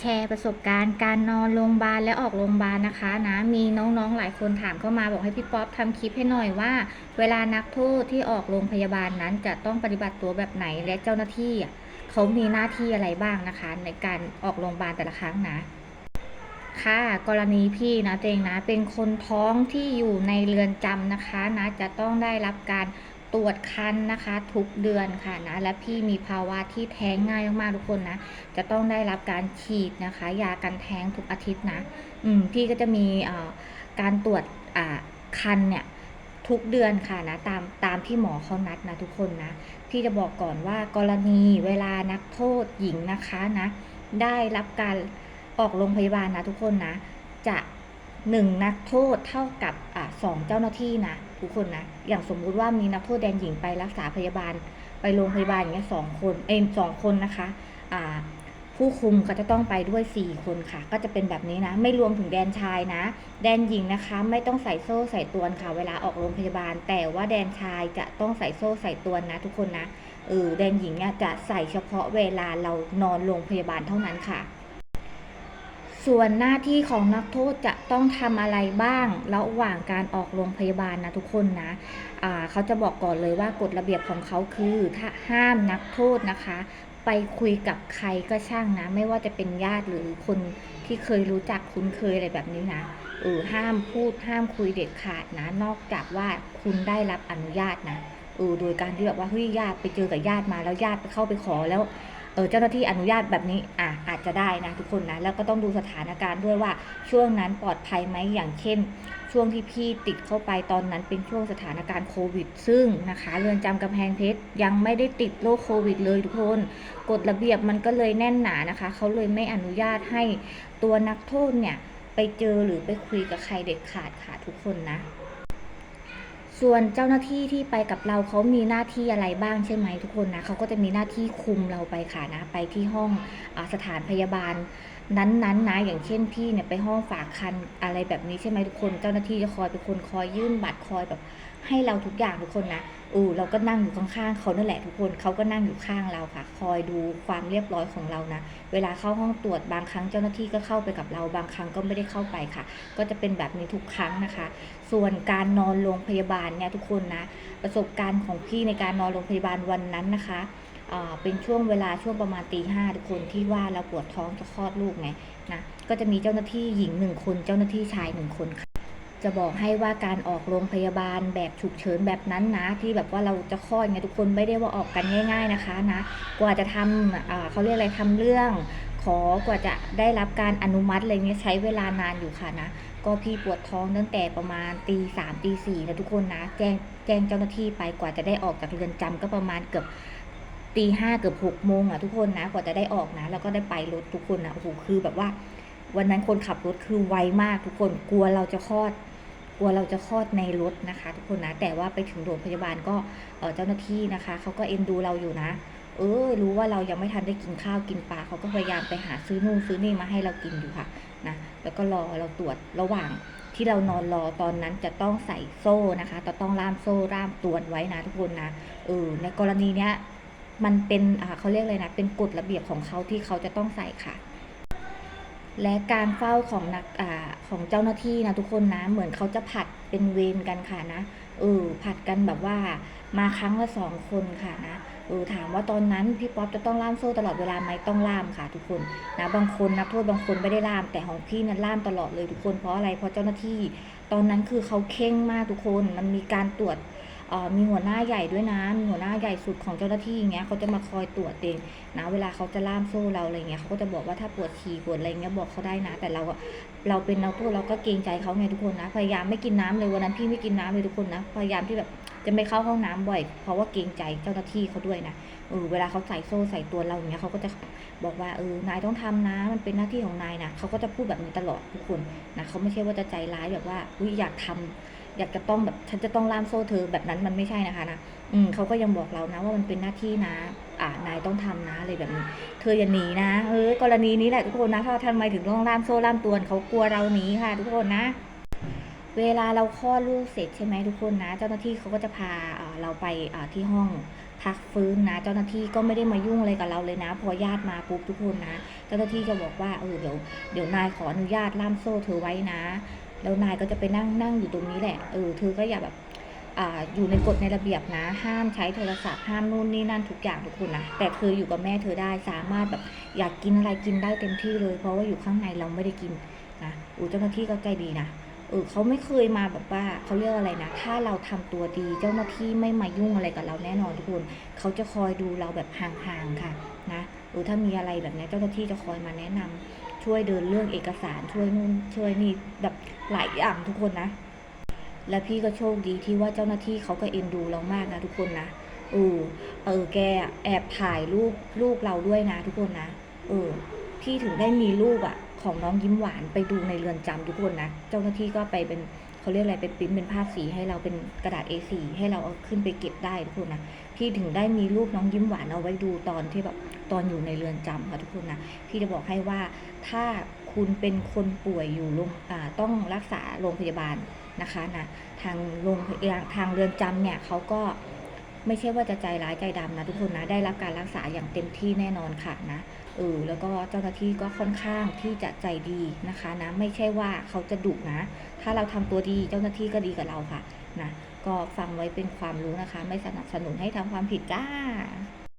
แชร์ประสบการณ์การนอนโรงพยาบาลและออกโรงพยาบาลนะคะนะมีน้องๆหลายคนถามเข้ามาบอกให้พี่ป๊อปทำคลิปให้หน่อยว่า เวลานักโทษที่ออกโรงพยาบาลนั้นจะต้องปฏิบัติตัวแบบไหนและเจ้าหน้าที่เขามีหน้าที่อะไรบ้างนะคะ ในการออกโรงพยาบาลแต่ละครั้งนะค่ะกรณีพี่นะเจงนะเป็นคนท้องที่อยู่ในเรือนจำนะคะนะจะต้องได้รับการ ตรวจคันนะคะ ทุกเดือนค่ะนะ และพี่มีภาวะที่แท้งง่ายมากๆทุกคนนะ จะต้องได้รับการฉีดนะคะ ยากันแท้งทุกอาทิตย์นะ อืมพี่ก็จะมีการตรวจอ่าคันเนี่ยทุกเดือนค่ะนะตามตามที่หมอเขานัดนะทุกคนนะพี่จะบอกก่อนว่ากรณีเวลานักโทษหญิงนะคะนะ ได้รับการออกโรงพยาบาลนะทุกคนนะ จะหนึ่งนักโทษเท่ากับอ่าสองเจ้าหน้าที่นะ ทุกคนนะ อย่างสมมุติว่ามีนักโทษแดนหญิงไปรักษาพยาบาล ไปโรงพยาบาลอย่างเงี้ยสองคนเอ็มสองคนนะคะอ่าผู้คุมก็จะต้องไปด้วย 4 คนค่ะ ก็จะเป็นแบบนี้นะ ไม่รวมถึงแดนชายนะ แดนหญิงนะคะ ไม่ต้องใส่โซ่ใส่ตวนค่ะ เวลาออกโรงพยาบาล แต่ว่าแดนชายจะต้องใส่โซ่ใส่ตวนนะ ทุกคนนะเออแดนหญิงเนี่ยจะใส่เฉพาะเวลาเรานอนโรงพยาบาลเท่านั้นค่ะ ส่วนหน้าที่ของนักโทษจะต้องทำอะไรบ้าง ระหว่างการออกโรงพยาบาลนะทุกคนนะเขาจะบอกก่อนเลยว่ากฎระเบียบของเขาคือถ้าห้ามนักโทษนะคะ ไปคุยกับใครก็ช่างนะ ไม่ว่าจะเป็นญาติหรือคนที่เคยรู้จักคุ้นเคยอะไรแบบนี้นะเออห้ามพูดห้ามคุยเด็ดขาดนะ นอกจากว่าคุณได้รับอนุญาตนะเออโดยการที่แบบว่าเฮ้ยญาติไปเจอกับญาติมาแล้วญาติไปเข้าไปขอแล้ว เออเจ้าหน้าที่อนุญาตแบบนี้อะอาจจะได้นะทุกคนนะแล้วก็ต้องดูสถานการณ์ด้วยว่าช่วงนั้นปลอดภัยไหมอย่างเช่น ช่วงที่พี่ติดเข้าไปตอนนั้นเป็นช่วงสถานการณ์โควิด ซึ่งนะคะเรือนจำกำแพงเพชรยังไม่ได้ติดโรคโควิดเลยทุกคนกฎระเบียบมันก็เลยแน่นหนานะคะเขาเลยไม่อนุญาตให้ตัวนักโทษเนี่ยไปเจอหรือไปคุยกับใครเด็ดขาดค่ะทุกคนนะ ส่วนเจ้าหน้าที่ที่ไปกับเราเขามีหน้าที่อะไรบ้างใช่ไหมทุกคนนะเขาก็จะมีหน้าที่คุมเราไปค่ะนะ ไปที่ห้องอสถานพยาบาล นั้นๆนะอย่างเช่นพี่เนี่ยไปห้องฝากคันอะไรแบบนี้ใช่ไหมทุกคน เจ้าหน้าที่จะคอยเป็นคนคอยยื่นบัตรคอยแบบให้เราทุกอย่างทุกคนนะเออเราก็นั่งอยู่ข้างๆเขานั่นแหละทุกคนเขาก็นั่งอยู่ข้างเราค่ะ คอยดูความเรียบร้อยของเรานะ เวลาเข้าห้องตรวจบางครั้งเจ้าหน้าที่ก็เข้าไปกับเรา บางครั้งก็ไม่ได้เข้าไปค่ะ ก็จะเป็นแบบนี้ทุกครั้งนะคะ ส่วนการนอนโรงพยาบาลเนี่ยทุกคนนะ ประสบการณ์ของพี่ในการนอนโรงพยาบาลวันนั้นนะคะเป็นช่วงเวลาช่วงประมาณตีห้าทุกคนที่ว่าเราปวดท้องจะคลอดลูกไงนะก็จะมีเจ้าหน้าที่หญิงหนึ่งคน เจ้าหน้าที่ชายหนึ่งคนค่ะ จะบอกให้ว่าการออกโรงพยาบาลแบบฉุกเฉินแบบนั้นนะ ที่แบบว่าเราจะคลอดไงทุกคนไม่ได้ว่าออกกันง่าย ๆนะคะนะ กว่าจะทำอ่าเขาเรียกอะไรทำเรื่อง ขอกว่าจะได้รับการอนุมัติอะไรเงี้ยใช้เวลานานอยู่ค่ะนะ ก็พี่ปวดท้องตั้งแต่ประมาณตีสามตีสี่นะทุกคนนะ แจ้งแจ้งเจ้าหน้าที่ไปกว่าจะได้ออกจากเรือนจำก็ประมาณเกือบตีห้าเกือบหกโมงอะทุกคนนะ กว่าจะได้ออกนะ แล้วก็ได้ไปรถทุกคนนะโอ้โหคือแบบว่าวันนั้นคนขับรถคือไวมากทุกคนกลัวเราจะคลอด กลัวเราจะคลอดในรถนะคะ ทุกคนนะ แต่ว่าไปถึงโรงพยาบาลก็เจ้าหน้าที่นะคะเขาก็เอ็นดูเราอยู่นะ เออรู้ว่าเรายังไม่ทันได้กินข้าวกินปลาเขาก็พยายามไปหาซื้อนู่นซื้อนี่มาให้เรากินอยู่ค่ะนะแล้วก็รอเราตรวจระหว่างที่เรานอนรอตอนนั้นจะต้องใส่โซ่นะคะจะต้องล่ามโซ่ล่ามตรวนไว้นะทุกคนนะเออในกรณีเนี้ยมันเป็นอ่าเขาเรียกเลยนะ เป็นกฎระเบียบของเขาที่เขาจะต้องใส่ค่ะ และการเฝ้าของนักอ่าของเจ้าหน้าที่นะทุกคนนะ เหมือนเขาจะผัดเป็นเวรกันค่ะนะเออผัดกันแบบว่ามาครั้งละสองคนค่ะนะเออถามว่าตอนนั้นพี่ป๊อปจะต้องล่ามโซ่ตลอดเวลาไหมต้องล่ามค่ะ ทุกคนนะบางคนนักโทษบางคนไม่ได้ล่าม แต่ของพี่นั้นล่ามตลอดเลยทุกคนเพราะอะไรเพราะเจ้าหน้าที่ ตอนนั้นคือเขาเข่งมากทุกคนมันมีการตรวจ มีหัวหน้าใหญ่ด้วยนะ มีหัวหน้าใหญ่สุดของเจ้าหน้าที่อย่างเงี้ยเขาจะมาคอยตรวจเองนะ เวลาเขาจะล่ามโซ่เราอะไรเงี้ยเขาก็จะบอกว่าถ้าปวดฉี่ปวดอะไรเงี้ยบอกเขาได้นะ แต่เราเราเป็นนักโทษเราก็เกรงใจเขาไงทุกคนนะ พยายามไม่กินน้ำเลยวันนั้นพี่ไม่กินน้ำเลยทุกคนนะ พยายามที่แบบจะไม่เข้าห้องน้ำบ่อย เพราะว่าเกรงใจเจ้าหน้าที่เขาด้วยนะเออเวลาเขาใส่โซ่ใส่ตัวเราอย่างเงี้ยเขาก็จะบอกว่าเออนายต้องทำนะ มันเป็นหน้าที่ของนายนะเขาก็จะพูดแบบนี้ตลอดทุกคนนะเขาไม่ใช่ว่าจะใจร้ายแบบว่าอุ้ยอยากทำ อยากจะต้องแบบฉันจะต้องล่ามโซ่เธอแบบนั้นมันไม่ใช่นะคะนะอืมเขาก็ยังบอกเรานะว่ามันเป็นหน้าที่นะ อ่านายต้องทำนะอะไรแบบนี้ เธออย่าหนีนะเออกรณีนี้แหละทุกคนนะถ้าทำไมถึงต้องล่ามโซ่ล่ามตัวเขากลัวเราหนีค่ะ ทุกคนนะ เวลาเราคลอดลูกเสร็จใช่ไหมทุกคนนะ เจ้าหน้าที่เขาก็จะพาเราไปที่ห้องพักฟื้นนะ เจ้าหน้าที่ก็ไม่ได้มายุ่งอะไรกับเราเลยนะ พอญาติมาปุ๊บทุกคนนะ เจ้าหน้าที่จะบอกว่าเออเดี๋ยวเดี๋ยวนายขออนุญาตล่ามโซ่เธอไว้นะ แล้วนายก็จะไปนั่งนั่งอยู่ตรงนี้แหละ เออ เธอก็อย่าแบบ อ่า อยู่ในกฎในระเบียบนะ ห้ามใช้โทรศัพท์ ห้ามนู่นนี่นั่นทุกอย่างทุกคนนะ แต่เธออยู่กับแม่เธอได้ สามารถแบบอยากกินอะไรกินได้เต็มที่เลย เพราะว่าอยู่ข้างในเราไม่ได้กินนะอูเจ้าหน้าที่ก็ใจดีนะเออเขาไม่เคยมาแบบว่าเขาเรียกอะไรนะ ถ้าเราทำตัวดีเจ้าหน้าที่ไม่มายุ่งอะไรกับเราแน่นอนทุกคนเขาจะคอยดูเราแบบห่างๆค่ะนะเออถ้ามีอะไรแบบนี้เจ้าหน้าที่จะคอยมาแนะนำ ช่วยเดินเรื่องเอกสารช่วยนู่นช่วยนี่แบบหลายอย่างทุกคนนะ และพี่ก็โชคดีที่ว่าเจ้าหน้าที่เขาก็เอ็นดูเรามากนะทุกคนนะเออเออแกแอบถ่ายรูปลูกเราด้วยนะทุกคนนะเออพี่ถึงได้มีรูปอะของน้องยิ้มหวานไปดูในเรือนจำทุกคนนะ เจ้าหน้าที่ก็ไปเป็น เขาเรียกอะไรไปปริ้นเป็นภาพสีให้เราเป็นกระดาษ A4 ให้เราเอาขึ้นไปเก็บได้ทุกคนนะพี่ถึงได้มีรูปน้องยิ้มหวานเอาไว้ดูตอนที่แบบตอนอยู่ในเรือนจำค่ะทุกคนนะพี่จะบอกให้ว่าถ้าคุณเป็นคนป่วยอยู่โรงต้องรักษาโรงพยาบาลนะคะนะทางโรงพยาทางเรือนจำเนี่ยเขาก็ไม่ใช่ว่าจะใจร้ายใจดำนะทุกคนนะได้รับการรักษาอย่างเต็มที่แน่นอนค่ะนะ เออแล้วก็เจ้าหน้าที่ก็ค่อนข้างที่จะใจดีนะคะนะไม่ใช่ว่าเขาจะดุนะ ถ้าเราทำตัวดีเจ้าหน้าที่ก็ดีกับเราค่ะนะก็ฟังไว้เป็นความรู้นะคะ ไม่สนับสนุนให้ทำความผิดจ้า